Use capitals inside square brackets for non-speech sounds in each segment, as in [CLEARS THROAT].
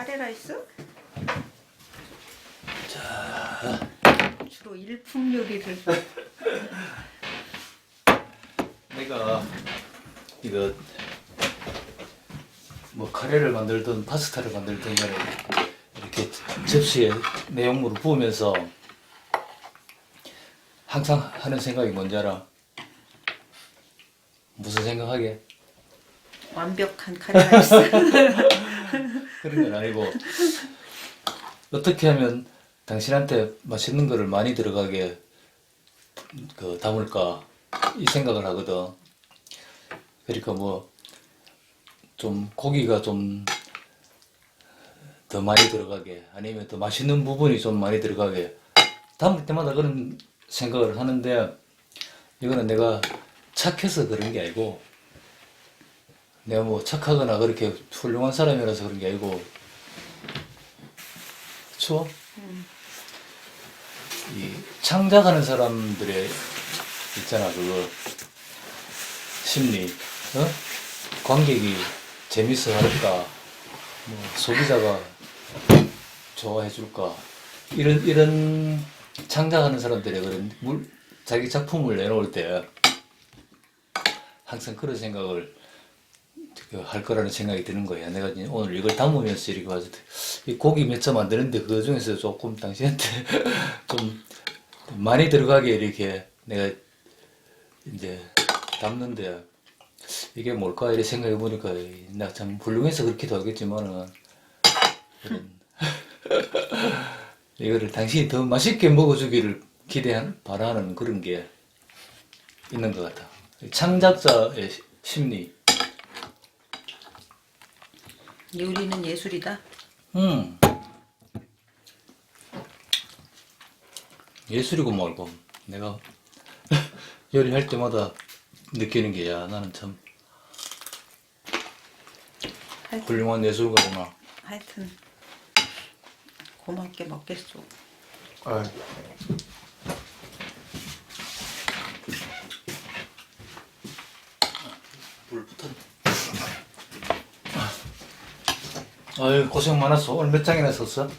카레라이스? 주로 일품 요리를 [LAUGHS] 내가 이거 뭐 카레를 만들든 파스타를 만들든 간에 이렇게 접시에 내용물을 부으면서 항상 하는 생각이 뭔지 알아? 무슨 생각하게? 완벽한 카레라이스. [LAUGHS] 그런 건 아니고 어떻게 하면 당신한테 맛있는 거를 많이 들어가게 그 담을까 이 생각을 하거든. 그러니까 뭐 좀 고기가 좀 더 많이 들어가게 아니면 더 맛있는 부분이 좀 많이 들어가게 담을 때마다 그런 생각을 하는데 이거는 내가 착해서 그런 게 아니고 내가 뭐 착하거나 그렇게 훌륭한 사람이라서 그런 게 아니고. 추워? 이 창작하는 사람들의 있잖아 그거. 심리 어? 관객이 재밌어 할까? 뭐 소비자가 좋아해 줄까? 이런 이런 창작하는 사람들의 그런 물 자기 작품을 내놓을 때 항상 그런 생각을 그 할 거라는 생각이 드는 거야. 내가 오늘 이걸 담으면서 이렇게 와서 이 고기 몇 점 만드는데 그 중에서 조금 당신한테 [LAUGHS] 좀 많이 들어가게 이렇게 내가 이제 담는데 이게 뭘까 이렇게 생각해 보니까 나참 훌륭해서 그렇기도 하겠지만은 [LAUGHS] 이거를 당신이 더 맛있게 먹어주기를 기대한 바라는 그런 게 있는 것 같아. 창작자의 시- 심리. 요리는 예술이다. 음. 예술이고 말고 내가 [LAUGHS] 요리할 때마다 느끼는 게 야 나는 참 하여튼, 훌륭한 예술가구나. 하여튼 고맙게 먹겠소. 아. 물 붙었네. 아유 고생 많았어. 오늘 몇 장이나 썼어?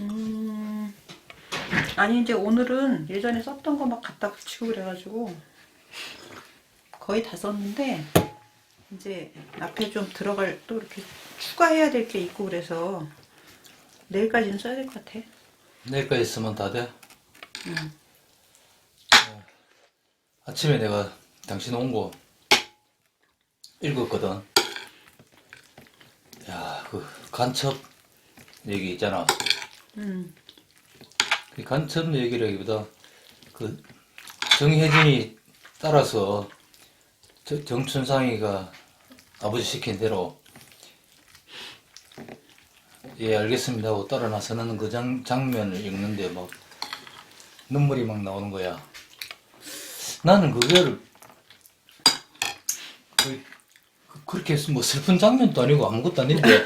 음, 아니 이제 오늘은 예전에 썼던 거 막 갖다 붙이고 그래가지고 거의 다 썼는데 이제 앞에 좀 들어갈 또 이렇게 추가해야 될 게 있고 그래서 내일까지는 써야 될 것 같아. 내일까지 쓰면 다 돼? 응. 아침에 내가 당신 온 거 읽었거든. 야, 그 간첩 얘기 있잖아. 음, 그 간첩 얘기라기보다 그 정혜진이 따라서 저- 정춘상이가 아버지 시킨 대로 예 알겠습니다 하고 따라 나서는 그 장, 장면을 읽는데 막 눈물이 막 나오는 거야. 나는 그거를 그, 그렇게 뭐 슬픈 장면도 아니고 아무것도 아닌데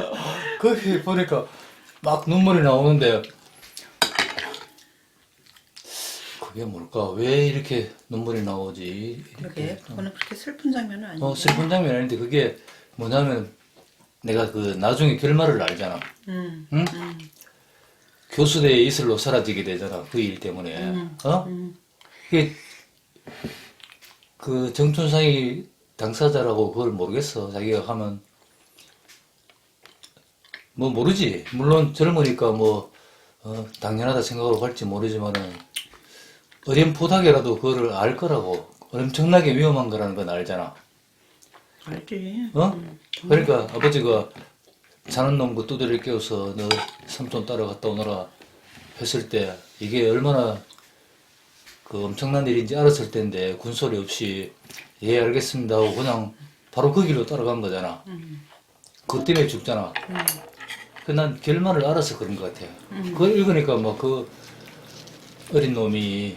[LAUGHS] 거기 보니까 막 눈물이 나오는데 그게 뭘까? 왜 이렇게 눈물이 나오지? 이렇게 그거는 그렇게 슬픈 장면은 아닌데. 어, 슬픈 장면 아닌데 그게 뭐냐면 내가 그 나중에 결말을 알잖아. 음, 응? 음, 교수대의 이슬로 사라지게 되잖아. 그 일 때문에. 음, 어? 음. 그게 그 정춘상이 당사자라고 그걸 모르겠어. 자기가 하면 뭐 모르지. 물론 젊으니까 뭐 어, 당연하다 생각하고 할지 모르지만은 어렴풋하게라도 그거를 알 거라고. 엄청나게 위험한 거라는 건 알잖아. 알지. 어? 음, 그러니까 아버지가 자는 놈그 두드려 깨워서 너 삼촌 따라갔다 오너라 했을 때 이게 얼마나 그 엄청난 일인지 알았을 텐데 군소리 없이 예 알겠습니다 하고 그냥 바로 그 길로 따라간 거잖아. 음, 그것 때문에 죽잖아. 음, 그난 결말을 알아서 그런 것 같아요. 음. 그걸 읽으니까 막 그 어린 놈이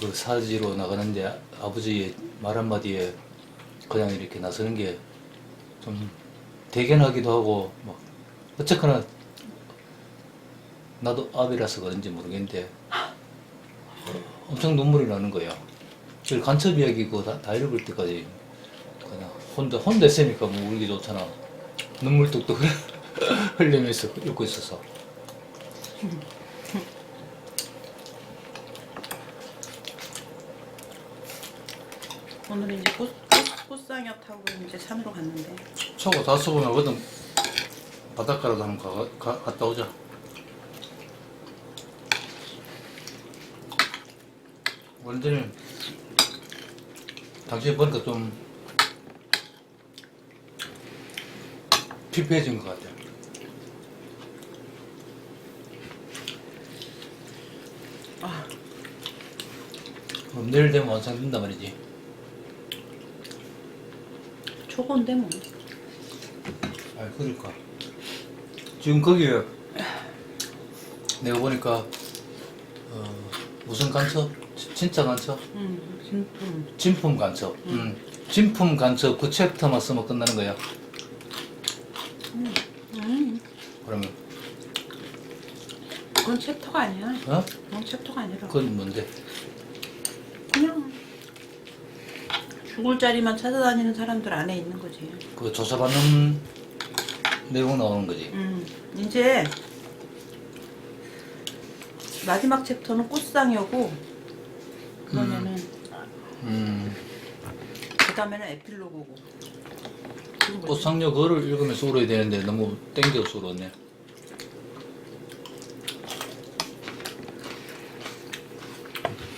그 사지로 나가는데 아버지의 말 한마디에 그냥 이렇게 나서는 게 좀 대견하기도 하고 막 어쨌거나 나도 아비라서 그런지 모르겠는데 엄청 눈물이 나는 거야. 그 간첩 이야기 그거 다, 다 읽을 때까지 그냥 혼자 혼자 있으니까 뭐 울기 좋잖아. 눈물 뚝뚝 흘- [LAUGHS] 흘리면서 읽고 있었어. 오늘은 이제 꽃, 꽃, 꽃상여 타고 이제 산으로 갔는데 차고 다 쓰고 나거든 바닷가라도 한번 가, 가, 갔다 오자. 완전히 당신 보니까 좀 피폐해진 것 같아. 아 그럼 내일 되면 완성된단 말이지. 초보인데 뭐 아, 그러니까. 지금 거기에 내가 보니까 어, 무슨 간첩? 지- 진짜 간첩? 음, 진품 진품 간첩. 음. 진품 간첩 그 챕터만 쓰면 끝나는 거야. 음, 그러면 그건 챕터가 아니야 어? 그건 챕터가 아니라 그건 뭔데? 그냥 죽을 자리만 찾아다니는 사람들 안에 있는 거지 그 조사받는 내용 나오는 거지. 음, 이제 마지막 챕터는 꽃상여고 그러면은 음. 그 다음에는 에필로그고. 꽃상녀 그거를 읽으면서 울어야 되는데 너무 땡겨서 울었네.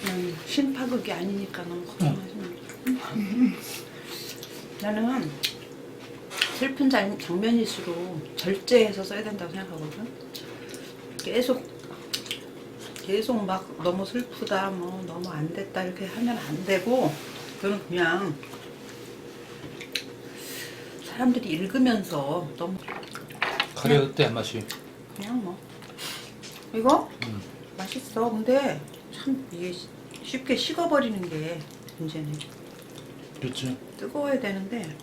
음, 신파극이 아니니까 너무 걱정하지 마. 나는 슬픈 장, 장면일수록 절제해서 써야 된다고 생각하거든. 계속 계속 막 너무 슬프다, 뭐 너무 안 됐다 이렇게 하면 안 되고, 그건 그냥 사람들이 읽으면서 너무 카레 어때 맛이? 그냥 뭐 이거 음. 맛있어. 근데 참 이게 쉬- 쉽게 식어버리는 게 문제네. 그렇지. 뜨거워야 되는데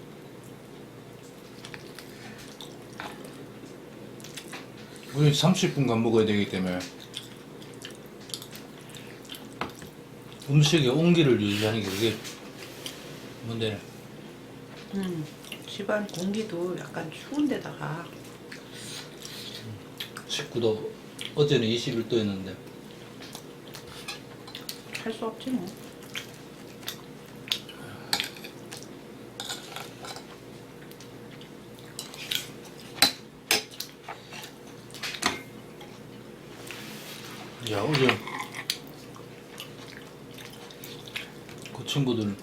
우리 30분간 먹어야 되기 때문에 음식의 온기를 유지하는 게 그게 문제네. 음, 집안 공기도 약간 추운 데다가 19도 어제는 21도였는데 할 수 없지 뭐. 야 어제 그 친구들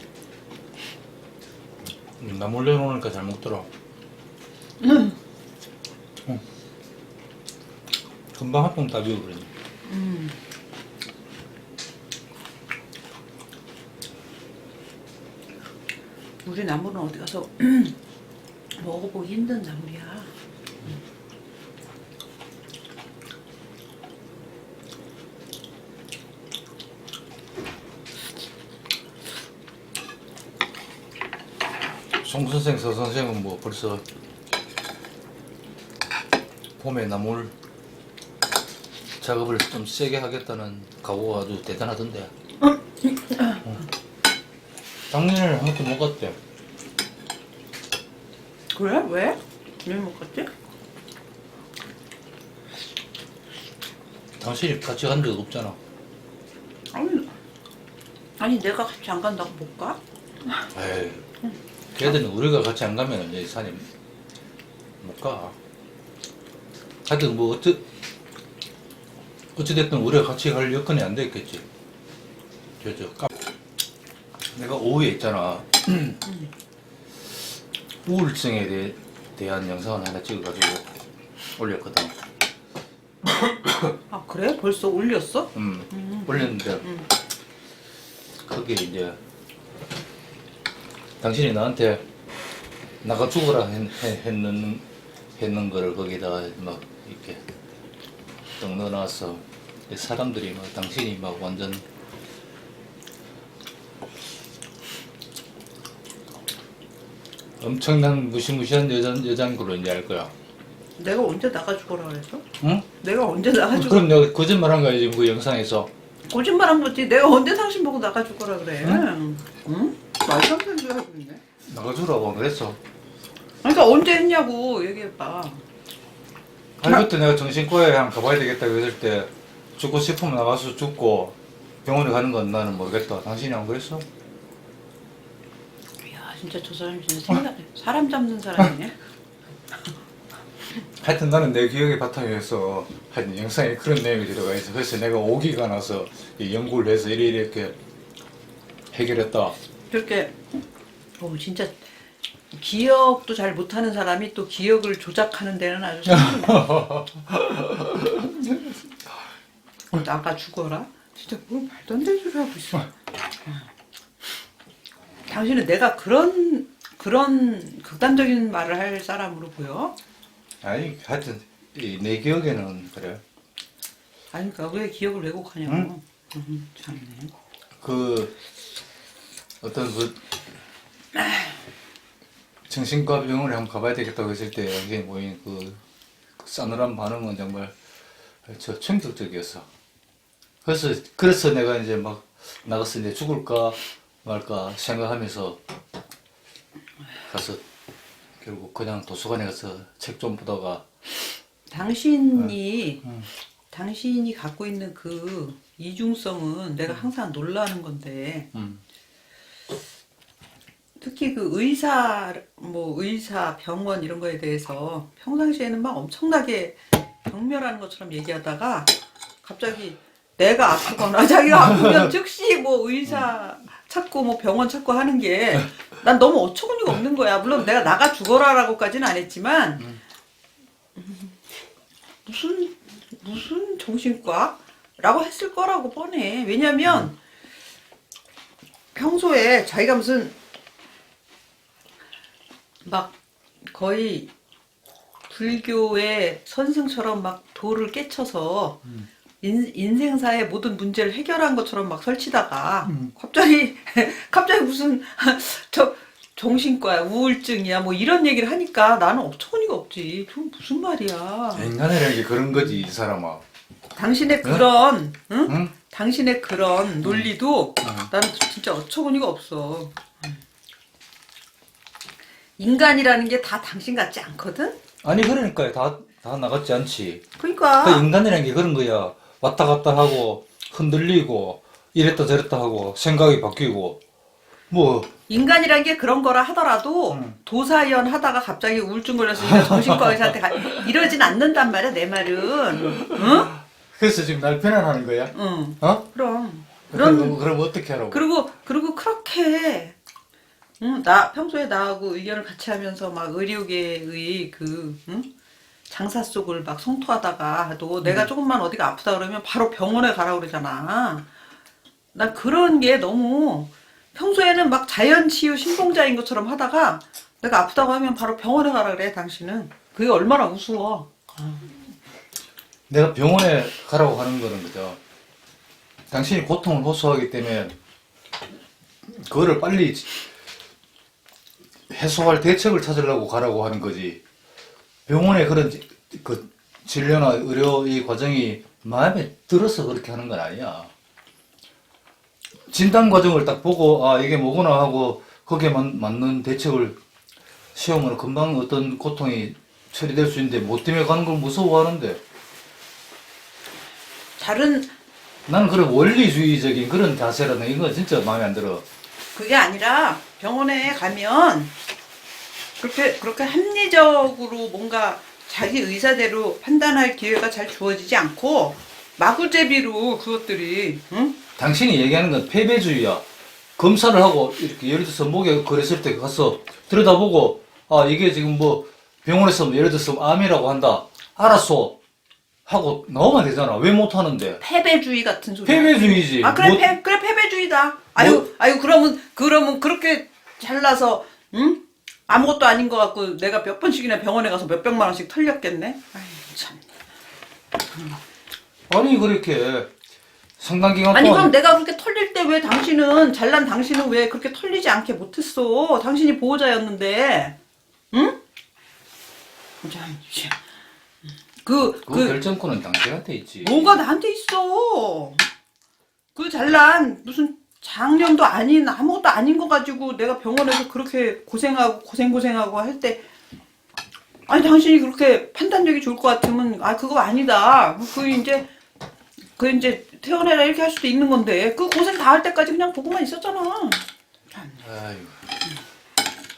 나 몰래 놓으니까 잘 먹더라. 응. 금방 한병다 비워버리네. 음. 우리 나무는 어디 가서 [CLEARS THROAT] 먹어보기 힘든 나물이야. 송 선생, 서 선생은 뭐 벌써 봄에 나물 작업을 좀 세게 하겠다는 각오가 아주 대단하던데. 응. 작년에 한번 먹었대. 그래? 왜? 왜 먹었지? 당신이 같이 간 적 없잖아. 아니, 아니 내가 같이 안 간다고 못 가? 에이, 걔들은 우리가 같이 안 가면 여기 산에 못 가. 하여튼 뭐 어찌 어찌됐든 우리가 같이 갈 여건이 안 됐겠지. 저저 까. 내가 오후에 있잖아. [CLEARS THROAT] 우울증에 대해 대한 영상을 하나 찍어가지고 올렸거든. 아 그래? 벌써 올렸어? 음, 음. 올렸는데 음. 그게 이제 당신이 나한테 나가 죽어라 했, 했- 했는 했는 거를 거기다가 막 이렇게 떡 넣어놨어. 사람들이 막 당신이 막 완전 엄청난 무시무시한 여자 여자인 걸로 이제 알 거야. 내가 언제 나가 죽어라 그랬어? 응? 내가 언제 나가 죽어? 그럼 내가 거짓말한 거야 지금 그 영상에서. 거짓말한 거지. 내가 언제 당신 보고 나가 죽어라 그래? 응? 응? 말도 안되 는 소리 하고 있네. 나가 주라고 안 그랬어. 그러니까 언제 했냐고 얘기해봐. 아니 그때 내가 정신과에 한번 가봐야 되겠다 그랬을 때 죽고 싶으면 나가서 죽고 병원에 가는 건 나는 모르겠다. 당신이 안 그랬어? 이야 진짜 저 사람 진짜 생각 사람 잡는 사람이네. [LAUGHS] 하여튼 나는 내 기억의 바탕이어서 하여튼 영상에 그런 내용이 들어가 있어. 그래서 내가 오기가 나서 이 연구를 해서 이래 이렇게 해결했다. 그렇게 어 진짜 기억도 잘 못하는 사람이 또 기억을 조작하는 데는 아주 참. 나가 죽어라. 진짜 뭘 말도 안 되는 소리 하고 있어. 당신은 내가 그런 그런 극단적인 말을 할 사람으로 보여? 아니 하여튼 이 내 기억에는 그래. 아니 그러니까 왜 기억을 왜곡하냐고. 응? 음, 참네. 그 어떤 그 정신과 병원에 한번 가봐야 되겠다고 했을 때 여기 모인 그, 그 싸늘한 반응은 정말 저 충격적이었어. 그래서 그래서 내가 이제 막 나가서 이제 죽을까 말까 생각하면서 가서 결국 그냥 도서관에 가서 책 좀 보다가 당신이 응. 당신이 갖고 있는 그 이중성은 내가 항상 놀라는 건데 음, 특히 그 의사 뭐 의사 병원 이런 거에 대해서 평상시에는 막 엄청나게 경멸하는 것처럼 얘기하다가 갑자기 내가 아프거나 [LAUGHS] 자기가 아프면 즉시 뭐 의사 찾고 뭐 병원 찾고 하는 게 난 너무 어처구니가 없는 거야. 물론 내가 나가 죽어라라고까지는 안 했지만 음, 무슨 무슨 정신과라고 했을 거라고 뻔해. 왜냐면 평소에 자기가 무슨 막 거의 불교의 선생처럼 막 돌을 깨쳐서 인, 인생사의 모든 문제를 해결한 것처럼 막 설치다가 음. 갑자기 [LAUGHS] 갑자기 무슨 [LAUGHS] 저 정신과야 우울증이야 뭐 이런 얘기를 하니까 나는 어처구니가 없지. 저 무슨 말이야. 인간이라는 게 그런 거지 이 사람아. 당신의 그런 응? 응? 당신의 그런 논리도 응. 나는 진짜 어처구니가 없어. 인간이라는 게 다 당신 같지 않거든? 아니 그러니까 다, 다 나갔지 않지. 그러니까 그 인간이라는 게 그런 거야. 왔다 갔다 하고 흔들리고 이랬다 저랬다 하고 생각이 바뀌고 뭐 인간이라는 게 그런 거라 하더라도 응. 도사연 하다가 갑자기 우울증 걸렸으니까 정신과 의사한테 가 [LAUGHS] 이러진 않는단 말이야 내 말은 응? 그래서 지금 날 비난하는 거야? 응 어? 그럼 그럼 그럼 어떻게 하라고? 그리고 그리고 그렇게 응, 나 평소에 나하고 의견을 같이 하면서 막 의료계의 그 응? 장사 속을 막 성토하다가도 내가 조금만 어디가 아프다 그러면 바로 병원에 가라 그러잖아. 난 그런 게 너무 평소에는 막 자연 치유 신봉자인 것처럼 하다가 내가 아프다고 하면 바로 병원에 가라 그래 당신은 그게 얼마나 우스워. 내가 병원에 가라고 하는 거는 그죠. 당신이 고통을 호소하기 때문에 그거를 빨리 해소할 대책을 찾으려고 가라고 하는 거지. 병원에 그런 지- 그 진료나 의료 이 과정이 마음에 들어서 그렇게 하는 건 아니야. 진단 과정을 딱 보고 아 이게 뭐구나 하고 거기에 맞, 맞는 대책을 시험으로 금방 어떤 고통이 처리될 수 있는데 못 때문에 가는 걸 무서워하는데 다른 나는 그런 원리주의적인 그런 자세라는 이거 진짜 마음에 안 들어. 그게 아니라 병원에 가면 그렇게 그렇게 합리적으로 뭔가 자기 의사대로 판단할 기회가 잘 주어지지 않고 마구제비로 그것들이 응? 당신이 얘기하는 건 패배주의야. 검사를 하고 이렇게 예를 들어서 목에 그랬을 때 가서 들여다보고 아 이게 지금 뭐 병원에서 뭐 예를 들어서 암이라고 한다. 알았어. 하고 나오면 되잖아. 왜 못하는데? 패배주의 같은 소리. 패배주의지. 아 그래 뭐- 패 그래 패배주의다. 아유 뭐- 아유 그러면 그러면 그렇게 잘나서 응? 아무것도 아닌 것 같고 내가 몇 번씩이나 병원에 가서 몇 백만 원씩 털렸겠네. 아이 참. 아니 그렇게 상당 기간 아니 동안 그럼 내가 그렇게 털릴 때 왜 당신은 잘난 당신은 왜 그렇게 털리지 않게 못했어? 당신이 보호자였는데, 응? 참, 참. 그, 그, 그, 결정권은 당신한테 있지. 뭐가 나한테 있어? 그 잘난 무슨 장년도 아닌 아무것도 아닌 거 가지고 내가 병원에서 그렇게 고생하고 고생 고생하고 할 때 아니 당신이 그렇게 판단력이 좋을 것 같으면 아 그거 아니다. 그 이제 그 이제 태어나라 이렇게 할 수도 있는 건데 그 고생 다 할 때까지 그냥 보고만 있었잖아. 아이고.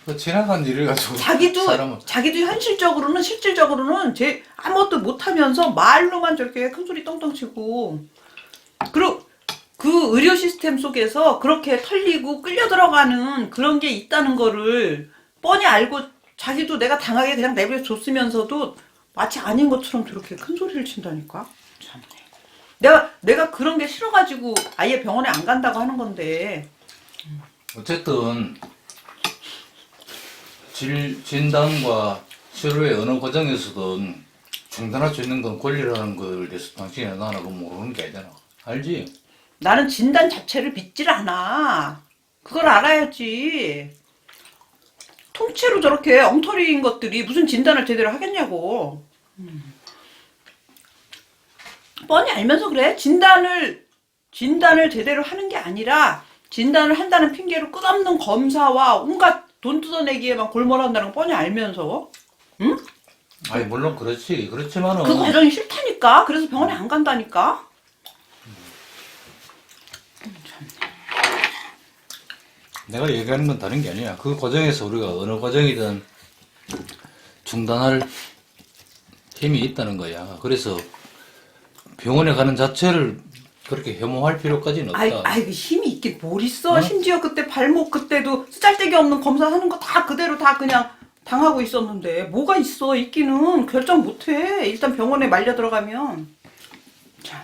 그 지나간 일을 가지고 자기도 사람은 자기도 현실적으로는 실질적으로는 제 아무것도 못하면서 말로만 저렇게 큰 소리 떵떵 치고 그리고 그 의료 시스템 속에서 그렇게 털리고 끌려 들어가는 그런 게 있다는 거를 뻔히 알고 자기도 내가 당하게 그냥 내버려 줬으면서도 마치 아닌 것처럼 저렇게 큰 소리를 친다니까 참네. 내가 내가 그런 게 싫어가지고 아예 병원에 안 간다고 하는 건데 어쨌든 질, 진단과 치료의 어느 과정에서든 중단할 수 있는 건 권리라는 걸 대해서 당신이 나는 그거 모르는 게 아니잖아. 알지? 나는 진단 자체를 믿질 않아. 그걸 알아야지. 통째로 저렇게 엉터리인 것들이 무슨 진단을 제대로 하겠냐고. 음. 뻔히 알면서 그래. 진단을, 진단을 제대로 하는 게 아니라, 진단을 한다는 핑계로 끝없는 검사와 온갖 돈 뜯어내기에만 골몰한다는 거 뻔히 알면서. 응? 아니 물론 그렇지. 그렇지만은 그 과정이 싫다니까. 그래서 병원에 안 간다니까. 내가 얘기하는 건 다른 게 아니야. 그 과정에서 우리가 어느 과정이든 중단할 힘이 있다는 거야. 그래서 병원에 가는 자체를 그렇게 혐오할 필요까지는 없다. 아이, 아이, 그 힘이 있긴 뭘 있어. 어? 심지어 그때 발목 그때도 쓰잘데기 없는 검사하는 거 다 그대로 다 그냥 당하고 있었는데 뭐가 있어 있기는 결정 못해. 일단 병원에 말려 들어가면 자,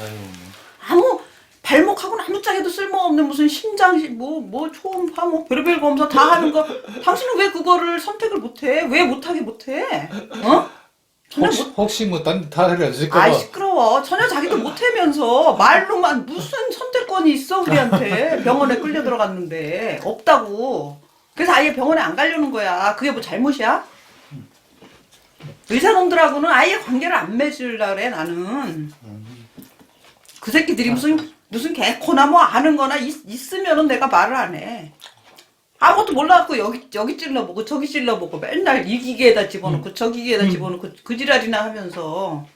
아유, 아무 발목하고는 아무 짝에도 쓸모없는 무슨 심장 뭐뭐 초음파 뭐 별의별 검사 다 하는 거 당신은 왜 그거를 선택을 못해? 왜 못하게 못해? 어? 혹시, 못 혹시 뭐딴 다를 안 쓸까 봐. 아이 시끄러워. 전혀 자기도 못하면서 말로만 무슨 선택권이 있어 우리한테 병원에 끌려 들어갔는데 없다고. 그래서 아예 병원에 안 가려는 거야. 그게 뭐 잘못이야? 의사놈들하고는 아예 관계를 안 맺으려 그래 나는. 그 새끼들이 무슨 무슨 개코나 뭐 아는 거나 있, 있으면은 내가 말을 안 해. 아무것도 몰라갖고 여기 여기 찔러 보고 저기 찔러 보고 맨날 이 기계에다 집어넣고 저 기계에다 집어넣고 그 지랄이나 하면서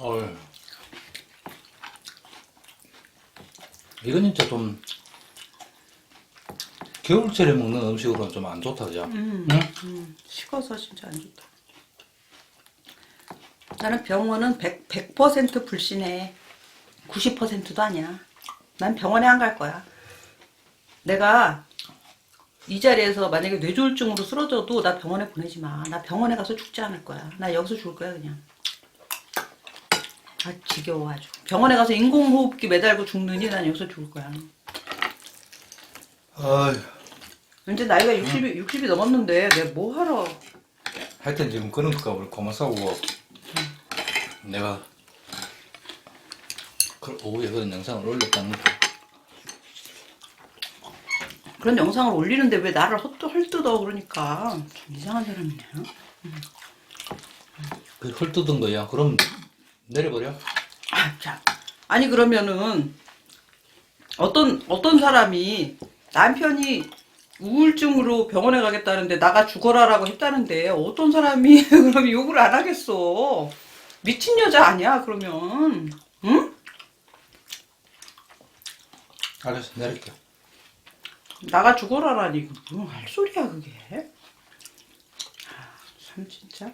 어휴. 이건 진짜 좀 겨울철에 먹는 음식으로는 좀 안 좋다, 그죠? 음, 응? 음, 식어서 진짜 안 좋다. 나는 병원은 100, 100% 불신해. 90%도 아니야. 난 병원에 안 갈 거야. 내가 이 자리에서 만약에 뇌졸중으로 쓰러져도 나 병원에 보내지 마. 나 병원에 가서 죽지 않을 거야. 나 여기서 죽을 거야, 그냥. 아, 지겨워, 아주. 병원에 가서 인공호흡기 매달고 죽느니 난 여기서 죽을 거야. 어휴. 이제 나이가 60이, 60이 넘었는데 내가 뭐 하러. 하여튼 지금 그런 값을 고만 싸우고 내가 그 오후에 그런 영상을 올렸다는 거 그런 영상을 올리는데 왜 나를 헛, 헐뜯어 그러니까 좀 이상한 사람이네 그 헐뜯은 거야. 그럼 내려버려. 아, 자. 아니 그러면은 어떤 어떤 사람이 남편이 우울증으로 병원에 가겠다는데 나가 죽어라라고 했다는데 어떤 사람이 [LAUGHS] 그럼 욕을 안 하겠어 미친 여자 아니야 그러면 응? 알았어, 내릴게. 나가 죽어라라니 뭐할 소리야 그게 아, 참 진짜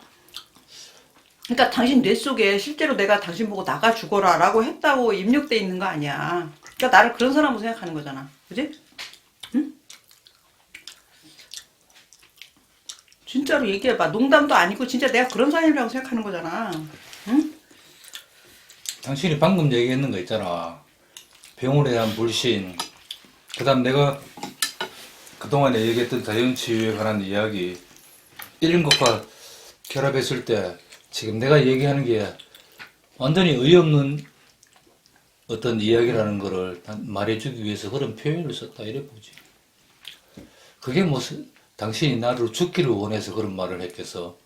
그러니까 당신 뇌 속에 실제로 내가 당신 보고 나가 죽어라라고 했다고 입력돼 있는 거 아니야 그러니까 나를 그런 사람으로 생각하는 거잖아 그지? 응? 진짜로 얘기해봐 농담도 아니고 진짜 내가 그런 사람이라고 생각하는 거잖아 응? 당신이 방금 얘기했는 거 있잖아. 병원에 대한 불신. 그 다음 내가 그동안에 얘기했던 자연치유에 관한 이야기. 이런 것과 결합했을 때 지금 내가 얘기하는 게 완전히 의없는 어떤 이야기라는 거를 단- 말해주기 위해서 그런 표현을 썼다 이래 보지. 그게 무슨 당신이 나를 죽기를 원해서 그런 말을 했겠어?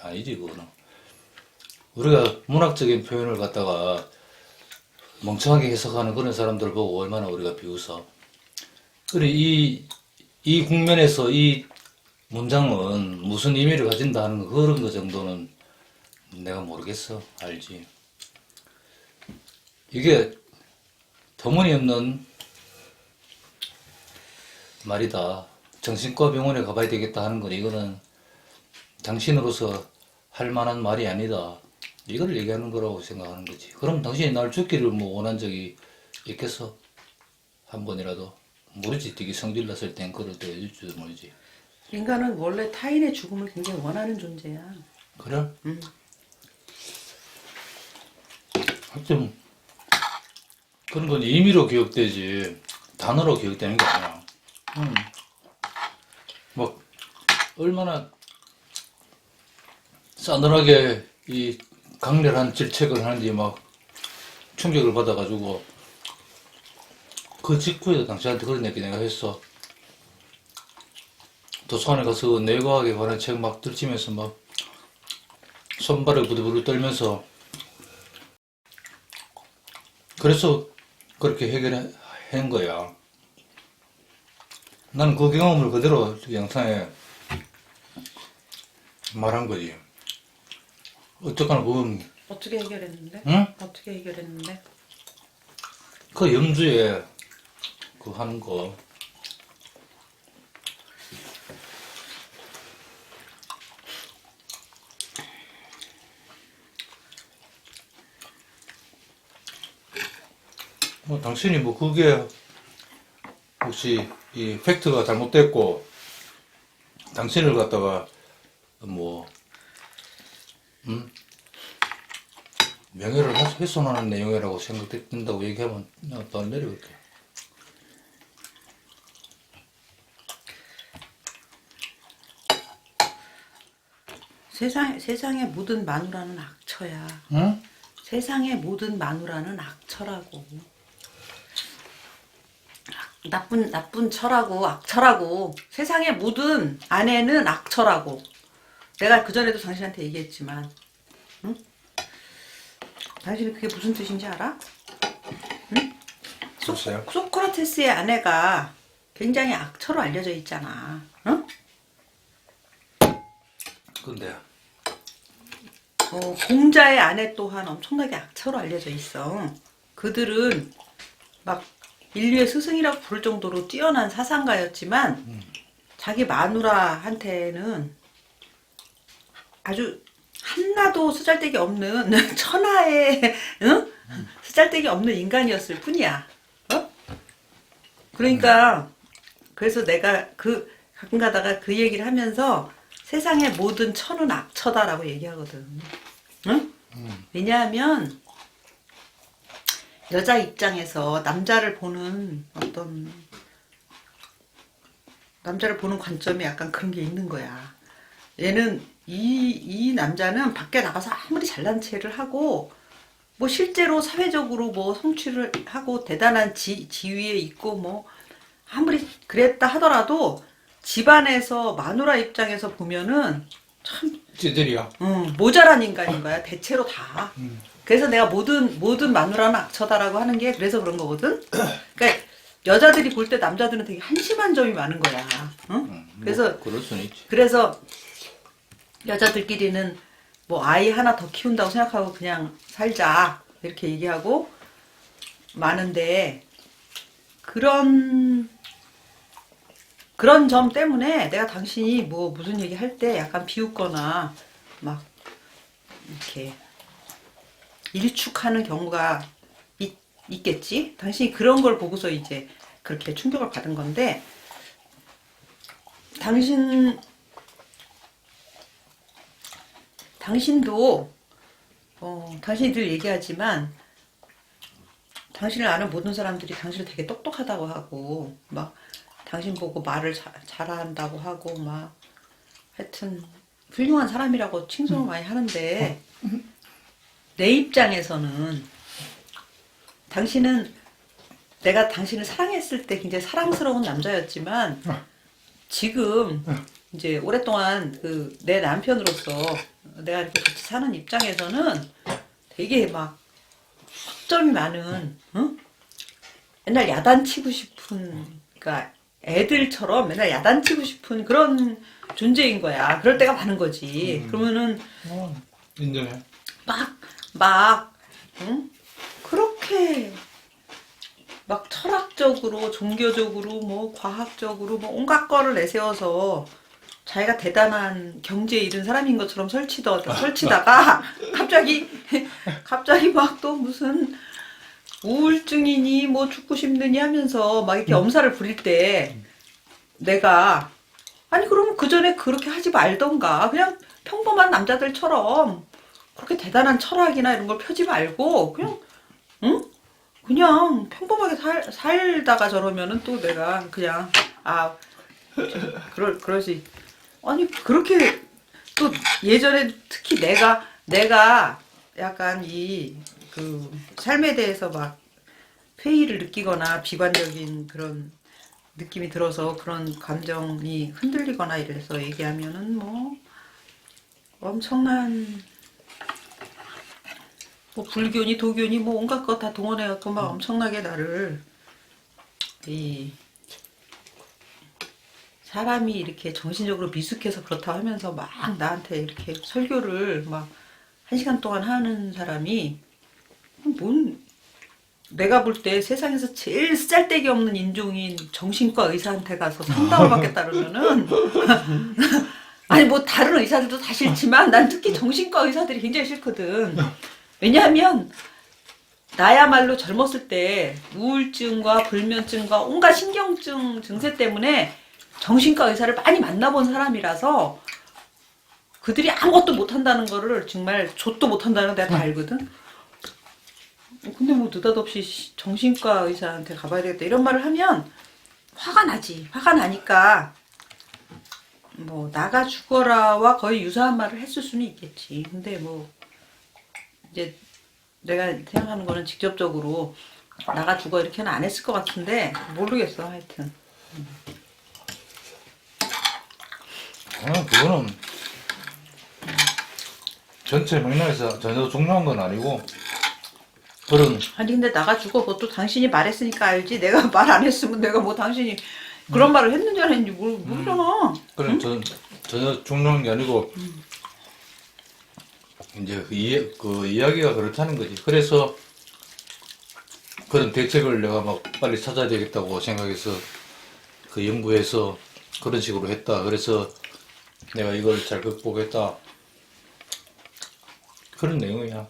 아니지 그거는. 우리가 문학적인 표현을 갖다가 멍청하게 해석하는 그런 사람들 보고 얼마나 우리가 비웃어. 그래, 이, 이 국면에서 이 문장은 무슨 의미를 가진다 하는 거, 그런 거 정도는 내가 모르겠어. 알지. 이게 터무니없는 말이다. 정신과 병원에 가봐야 되겠다 하는 건 이거는 당신으로서 할 만한 말이 아니다. 이걸 얘기하는 거라고 생각하는 거지. 그럼 당신이 날 죽기를 뭐 원한 적이 있겠어? 한 번이라도? 모르지. 되게 성질 났을 땐 그럴 때가 있을지도 모르지. 인간은 원래 타인의 죽음을 굉장히 원하는 존재야. 그래? 음. 하여튼, 그런 건 의미로 기억되지, 단어로 기억되는 게 아니야. 음. 막, 얼마나 싸늘하게 이 강렬한 질책을 하는지 막 충격을 받아가지고, 그 직후에도 당신한테 그런 얘기 내가 했어. 도서관에 가서 뇌과학에 관한 책 막 들치면서 막 손발을 부들부들 떨면서 그래서 그렇게 해결한 거야. 나는 그 경험을 그대로 영상에 말한 거지. 어쨌거나 그건, 어떻게 해결했는데? 응? 어떻게 해결했는데? 그 염주에 그 하는 거. 뭐 당신이 뭐 그게 혹시 이 팩트가 잘못됐고 당신을 갖다가 뭐 음? 명예를 훼- 훼손하는 내용이라고 생각된다고 얘기하면 그냥 또 내려볼게. 세상 세상의 모든 마누라는 악처야. 응? 세상의 모든 마누라는 악처라고. 나쁜 나쁜 처라고 악처라고. 세상의 모든 아내는 악처라고. 내가 그 전에도 당신한테 얘기했지만, 응? 당신이 그게 무슨 뜻인지 알아? 글쎄요. 소크라테스의 아내가 굉장히 악처로 알려져 있잖아. 응? 근데 어, 공자의 아내 또한 엄청나게 악처로 알려져 있어. 그들은 막 인류의 스승이라고 부를 정도로 뛰어난 사상가였지만 자기 마누라한테는 아주 한나도 쓰잘데기 없는 [LAUGHS] 천하의 응? 쓰잘데기 없는 인간이었을 뿐이야. 어? 그러니까 그래서 내가 그 가끔 가다가 그 얘기를 하면서 세상의 모든 천은 악처다라고 얘기하거든. 응? 왜냐하면 여자 입장에서 남자를 보는 어떤 남자를 보는 관점이 약간 그런 게 있는 거야. 얘는 이, 이 남자는 밖에 나가서 아무리 잘난 체를 하고 뭐 실제로 사회적으로 뭐 성취를 하고 대단한 지, 지위에 있고 뭐 아무리 그랬다 하더라도 집안에서 마누라 입장에서 보면은 참 찌들이야. 음, 모자란 인간인 거야 대체로 다. 그래서 내가 모든 모든 마누라는 악처다라고 하는 게 그래서 그런 거거든. 그러니까 여자들이 볼 때 남자들은 되게 한심한 점이 많은 거야. 응? 그래서 뭐 그럴 수는 있지. 그래서 여자들끼리는 뭐 아이 하나 더 키운다고 생각하고 그냥 살자 이렇게 얘기하고 많은데 그런 그런 점 때문에 내가 당신이 뭐 무슨 얘기 할 때 약간 비웃거나 막 이렇게 일축하는 경우가 있, 있겠지. 당신이 그런 걸 보고서 이제 그렇게 충격을 받은 건데 당신 당신도 어, 당신이 늘 얘기하지만 당신을 아는 모든 사람들이 당신을 되게 똑똑하다고 하고 막 당신 보고 말을 자, 잘한다고 하고 막 하여튼 훌륭한 사람이라고 칭송을 많이 하는데 내 입장에서는 당신은 내가 당신을 사랑했을 때 굉장히 사랑스러운 남자였지만 지금 이제 오랫동안 그 내 남편으로서 내가 이렇게 같이 사는 입장에서는 되게 막 학점이 많은 응? 맨날 야단치고 싶은 그러니까 애들처럼 맨날 야단치고 싶은 그런 존재인 거야. 그럴 때가 많은 거지. 그러면은 어, 인정해. 막, 막, 응? 그렇게, 막 철학적으로, 종교적으로, 뭐, 과학적으로, 뭐, 온갖 거를 내세워서 자기가 대단한 경지에 이른 사람인 것처럼 설치더, 설치다가, [LAUGHS] 갑자기, [LAUGHS] 갑자기 막 또 무슨 우울증이니, 뭐, 죽고 싶느니 하면서 막 이렇게 엄살을 부릴 때, 내가, 아니, 그러면 그 전에 그렇게 하지 말던가. 그냥 평범한 남자들처럼 그렇게 대단한 철학이나 이런 걸 펴지 말고 그냥 응? 그냥 평범하게 살, 살다가 저러면은 또 내가 그냥 아좀 그럴 그러지 아니 그렇게 또 예전에 특히 내가 내가 약간 이 그 삶에 대해서 막 회의를 느끼거나 비관적인 그런 느낌이 들어서 그런 감정이 흔들리거나 이래서 얘기하면은 뭐 엄청난 뭐 불교니 도교니 뭐 온갖 거 다 동원해갖고 막 엄청나게 나를 이 사람이 이렇게 정신적으로 미숙해서 그렇다 하면서 막 나한테 이렇게 설교를 막 한 시간 동안 하는 사람이 뭔 내가 볼 때 세상에서 제일 쓸데기 없는 인종인 정신과 의사한테 가서 상담을 [LAUGHS] 받겠다 그러면은 [LAUGHS] 아니 뭐 다른 의사들도 다 싫지만 난 특히 정신과 의사들이 굉장히 싫거든. 왜냐하면 나야말로 젊었을 때 우울증과 불면증과 온갖 신경증 증세 때문에 정신과 의사를 많이 만나본 사람이라서 그들이 아무것도 못한다는 거를 정말 좆도 못한다는 거 내가 다 알거든. 근데 뭐 느닷없이 씨, 정신과 의사한테 가봐야 되겠다 이런 말을 하면 화가 나지. 화가 나니까 뭐 나가 죽어라와 거의 유사한 말을 했을 수는 있겠지. 근데 뭐 이제 내가 생각하는 거는 직접적으로 나가 죽어 이렇게는 안 했을 것 같은데 모르겠어 하여튼 아, 그거는 전체 맥락에서 전혀 중요한 건 아니고 그런 아니 근데 나가 죽어 그것도 당신이 말했으니까 알지. 내가 [LAUGHS] 말 안 했으면 내가 뭐 당신이 그런 말을 했는지 안 했는지 모르, 모르잖아. 그런 전, 전혀 중요한 게 아니고 이제 그, 이, 그 이야기가 그렇다는 거지. 그래서 그런 대책을 내가 막 빨리 찾아야 되겠다고 생각해서 그 연구해서 그런 식으로 했다. 그래서 내가 이걸 잘 극복했다. 그런 내용이야.